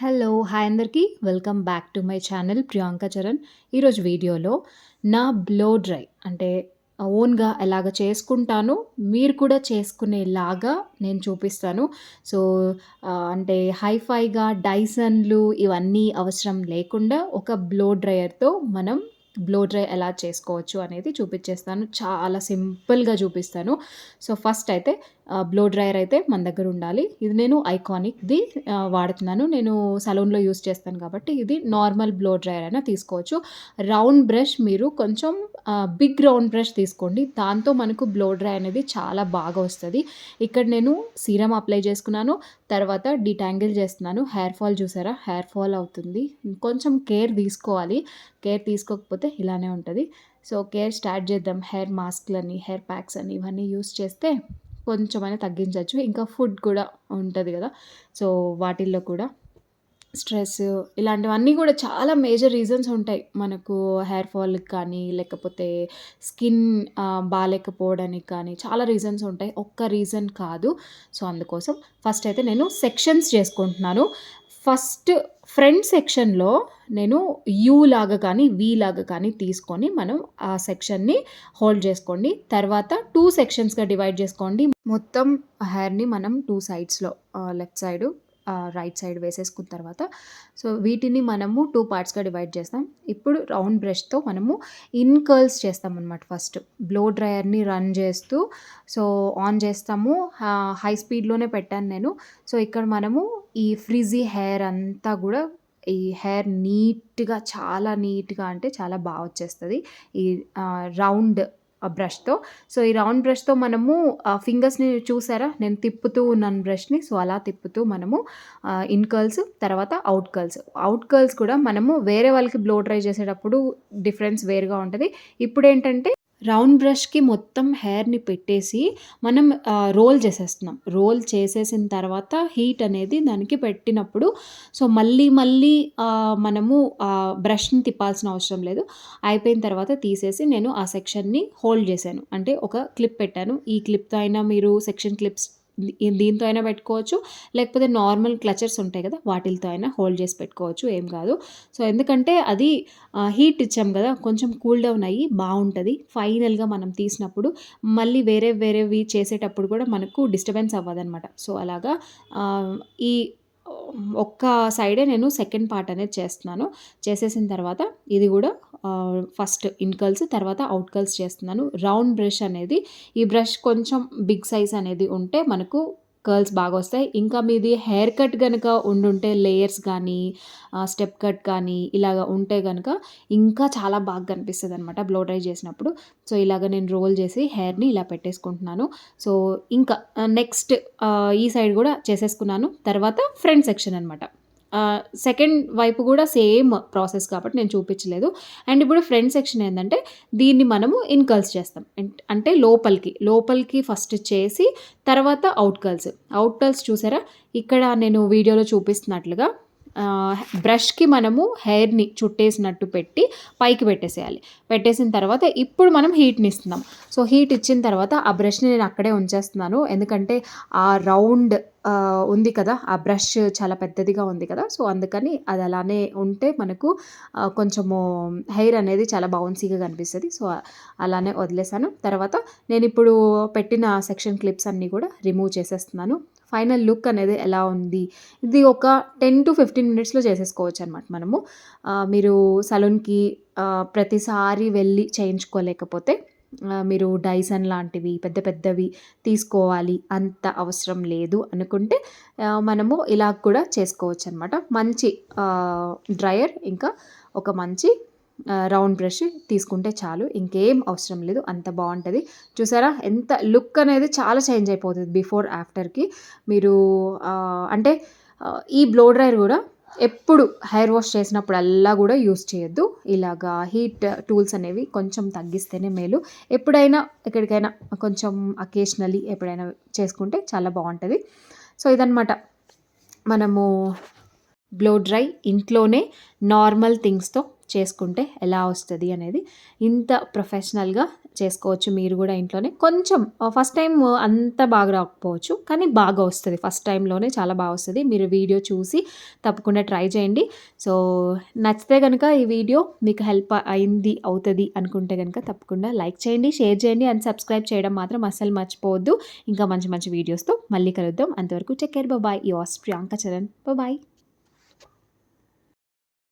Hello! Hi అందరికీ. Welcome back to my channel Priyanka Charan. ఈరోజు వీడియోలో నా బ్లో డ్రై అంటే ఓన్‌గా ఎలాగ చేసుకుంటాను మీరు కూడా చేసుకునేలాగా నేను చూపిస్తాను. సో, అంటే హైఫైగా డైసన్‌లు ఇవన్నీ అవసరం లేకుండా ఒక బ్లో డ్రైయర్‌తో మనం బ్లో డ్రై ఎలా చేసుకోవచ్చు అనేది చూపించేస్తాను చాలా సింపుల్‌గా చూపిస్తాను. సో, ఫస్ట్ అయితే బ్లో డ్రైయర్ అయితే మన దగ్గర ఉండాలి. ఇది నేను ఐకానిక్‌ది వాడుతున్నాను. నేను సలూన్‌లో యూజ్ చేస్తాను కాబట్టి ఇది నార్మల్ బ్లో డ్రైయర్ అయినా తీసుకోవచ్చు. రౌండ్ బ్రష్ మీరు కొంచెం బిగ్ రౌండ్ బ్రష్ తీసుకోండి. దాంతో మనకు బ్లో డ్రై అనేది చాలా బాగా వస్తుంది ఇక్కడ నేను సీరం అప్లై చేసుకున్నాను. తర్వాత డిటాంగిల్ చేస్తున్నాను. హెయిర్ ఫాల్ చూసారా? హెయిర్ ఫాల్ అవుతుంది. కొంచెం కేర్ తీసుకోవాలి. కేర్ తీసుకోకపోతే ఇలానే ఉంటుంది సో, కేర్ స్టార్ట్ చేద్దాం. హెయిర్ మాస్క్‌లని, హెయిర్ ప్యాక్స్ అని ఇవన్నీ యూజ్ చేస్తే కొంచెమైనా తగ్గించవచ్చు ఇంకా ఫుడ్ కూడా ఉంటుంది కదా! సో, వాటిల్లో కూడా స్ట్రెస్ ఇలాంటివన్నీ కూడా చాలా మేజర్ రీజన్స్ ఉంటాయి. మనకు హెయిర్ ఫాల్‌కి కానీ, లేకపోతే స్కిన్ బాగాలేకపోవడానికి కానీ చాలా రీజన్స్ ఉంటాయి. ఒక్క రీజన్ కాదు. సో, అందుకోసం ఫస్ట్ అయితే నేను సెక్షన్స్ చేసుకుంటున్నాను. ఫస్ట్ ఫ్రంట్ సెక్షన్‌లో నేను యూ లాగా కానీ, వి లాగా కానీ తీసుకొని మనం ఆ సెక్షన్‌ని హోల్డ్ చేసుకోండి. తర్వాత టూ సెక్షన్స్‌గా డివైడ్ చేసుకోండి. మొత్తం హెయిర్‌ని మనం టూ సైడ్స్‌లో లెఫ్ట్ సైడు రైట్ సైడ్ వేసేసుకున్న తర్వాత సో, వీటిని మనము టూ పార్ట్స్‌గా డివైడ్ చేస్తాం. ఇప్పుడు రౌండ్ బ్రష్‌తో మనము ఇన్ కర్ల్స్ చేస్తామనమాట ఫస్ట్. బ్లో డ్రయర్ని రన్ చేస్తూ సో, ఆన్ చేస్తాము. హై స్పీడ్‌లోనే పెట్టాను నేను. సో, ఇక్కడ మనము ఈ ఫ్రిజీ హెయిర్ అంతా కూడా ఈ హెయిర్ నీట్‌గా చాలా నీట్‌గా అంటే చాలా బాగా వచ్చేస్తుంది ఈ రౌండ్ బ్రష్‌తో. సో, ఈ రౌండ్ బ్రష్‌తో మనము ఫింగర్స్‌ని చూసారా? నేను తిప్పుతూ ఉన్నాను బ్రష్‌ని. సో, అలా తిప్పుతూ మనము ఇన్ కర్ల్స్ తర్వాత అవుట్ కర్ల్స్. అవుట్ కర్ల్స్ కూడా మనము వేరే వాళ్ళకి బ్లో డ్రై చేసేటప్పుడు డిఫరెన్స్ వేరుగా ఉంటుంది ఇప్పుడు ఏంటంటే రౌండ్ బ్రష్‌కి మొత్తం హెయిర్‌ని పెట్టేసి మనం రోల్ చేసేస్తున్నాం. రోల్ చేసేసిన తర్వాత హీట్ అనేది దానికి పెట్టినప్పుడు సో, మళ్ళీ మళ్ళీ మనము బ్రష్‌ని తిప్పాల్సిన అవసరం లేదు. అయిపోయిన తర్వాత తీసేసి నేను ఆ సెక్షన్‌ని హోల్డ్ చేశాను. అంటే ఒక క్లిప్ పెట్టాను. ఈ క్లిప్‌తో అయినా మీరు సెక్షన్ క్లిప్స్ దీంతో అయినా పెట్టుకోవచ్చు. లేకపోతే నార్మల్ క్లచర్స్ ఉంటాయి కదా! వాటిలతో అయినా హోల్డ్ చేసి పెట్టుకోవచ్చు. ఏం కాదు. సో, ఎందుకంటే అది హీట్ ఇచ్చాం కదా! కొంచెం కూల్ డౌన్ అయ్యి బాగుంటుంది ఫైనల్‌గా మనం తీసినప్పుడు మళ్ళీ వేరే వేరేవి చేసేటప్పుడు కూడా మనకు డిస్టర్బెన్స్ అవ్వదనమాట. సో, అలాగా ఈ ఒక్క సైడే నేను సెకండ్ పార్ట్ అనేది చేస్తున్నాను. చేసేసిన తర్వాత ఇది కూడా ఫస్ట్ ఇన్కల్స్ తర్వాత అవుట్కల్స్ చేస్తున్నాను. రౌండ్ బ్రష్ అనేది ఈ బ్రష్ కొంచెం బిగ్ సైజ్ అనేది ఉంటే మనకు కర్ల్స్ బాగొస్తాయి. ఇంకా మీది హెయిర్ కట్ కనుక ఉండుంటే లేయర్స్ కానీ స్టెప్ కట్ కానీ ఇలాగ ఉంటే కనుక ఇంకా చాలా బాగా కనిపిస్తదనమాట బ్లో డ్రై చేసినప్పుడు. సో, ఇలాగ నేను రోల్ చేసి హెయిర్‌ని ఇలా పెట్టేసుకుంటున్నాను. సో, ఇంకా నెక్స్ట్ ఈ సైడ్ కూడా చేసేసుకున్నాను. తర్వాత ఫ్రంట్ సెక్షన్ అనమాట. సెకండ్ వైపు కూడా సేమ్ ప్రాసెస్ కాబట్టి నేను చూపించలేదు. అండ్ ఇప్పుడు ఫ్రంట్ సెక్షన్ ఏంటంటే దీన్ని మనము ఇన్కల్స్ చేస్తాం. అంటే లోపలికి, లోపలికి ఫస్ట్ చేసి తర్వాత అవుట్ కల్స్ అవుట్ కల్స్ చూసారా? ఇక్కడ నేను వీడియోలో చూపిస్తున్నట్లుగా బ్రష్‌కి మనము హెయిర్‌ని చుట్టేసినట్టు పెట్టి పైకి పెట్టేసేయాలి. పెట్టేసిన తర్వాత ఇప్పుడు మనం హీట్‌ని ఇస్తున్నాం. సో, హీట్ ఇచ్చిన తర్వాత ఆ బ్రష్‌ని నేను అక్కడే ఉంచేస్తున్నాను. ఎందుకంటే ఆ రౌండ్ ఉంది కదా! ఆ బ్రష్ చాలా పెద్దదిగా ఉంది కదా! సో, అందుకని అది అలానే ఉంటే మనకు కొంచెము హెయిర్ అనేది చాలా బౌన్సీగా కనిపిస్తుంది సో, అలానే వదిలేసాను. తర్వాత నేను ఇప్పుడు పెట్టిన సెక్షన్ క్లిప్స్ అన్నీ కూడా రిమూవ్ చేసేస్తున్నాను. ఫైనల్ లుక్ అనేది ఎలా ఉంది? ఇది ఒక 10-15 మినిట్స్‌లో చేసేసుకోవచ్చనమాట మనము. మీరు సలూన్‌కి ప్రతిసారి వెళ్ళి చేయించుకోలేకపోతే మీరు డైసన్ లాంటివి పెద్ద పెద్దవి తీసుకోవాలి అంత అవసరం లేదు అనుకుంటే మనము ఇలా కూడా చేసుకోవచ్చు అనమాట మంచి డ్రయర్ ఇంకా ఒక మంచి రౌండ్ బ్రష్ తీసుకుంటే చాలు. ఇంకేం అవసరం లేదు. అంత బాగుంటుంది చూసారా? ఎంత లుక్ అనేది చాలా చేంజ్ అయిపోతుంది బిఫోర్, ఆఫ్టర్‌కి. మీరు అంటే ఈ బ్లో డ్రైయర్ కూడా ఎప్పుడు హెయిర్ వాష్ చేసినప్పుడల్లా కూడా యూజ్ చేయొద్దు. ఇలాగా హీట్ టూల్స్ అనేవి కొంచెం తగ్గిస్తేనే మేలు. ఎప్పుడైనా ఎక్కడికైనా కొంచెం అకేషనల్లీ ఎప్పుడైనా చేసుకుంటే చాలా బాగుంటుంది సో, ఇదనమాట. మనము బ్లో డ్రై ఇంట్లోనే నార్మల్ థింగ్స్‌తో చేసుకుంటే ఎలా వస్తుంది అనేది. ఇంత ప్రొఫెషనల్‌గా చేసుకోవచ్చు మీరు కూడా ఇంట్లోనే. కొంచెం ఫస్ట్ టైం అంత బాగా రాకపోవచ్చు. కానీ బాగా వస్తుంది ఫస్ట్ టైంలోనే చాలా బాగా వస్తుంది మీరు వీడియో చూసి తప్పకుండా ట్రై చేయండి. సో, నచ్చితే కనుక ఈ వీడియో మీకు హెల్ప్ అయింది, అవుతుంది అనుకుంటే కనుక తప్పకుండా లైక్ చేయండి, షేర్ చేయండి అండ్ సబ్స్క్రైబ్ చేయడం మాత్రం అస్సలు మర్చిపోవద్దు. ఇంకా మంచి మంచి వీడియోస్‌తో మళ్ళీ కలుద్దాం. అంతవరకు take care. Bye. Yours Priyanka Charan. Bye.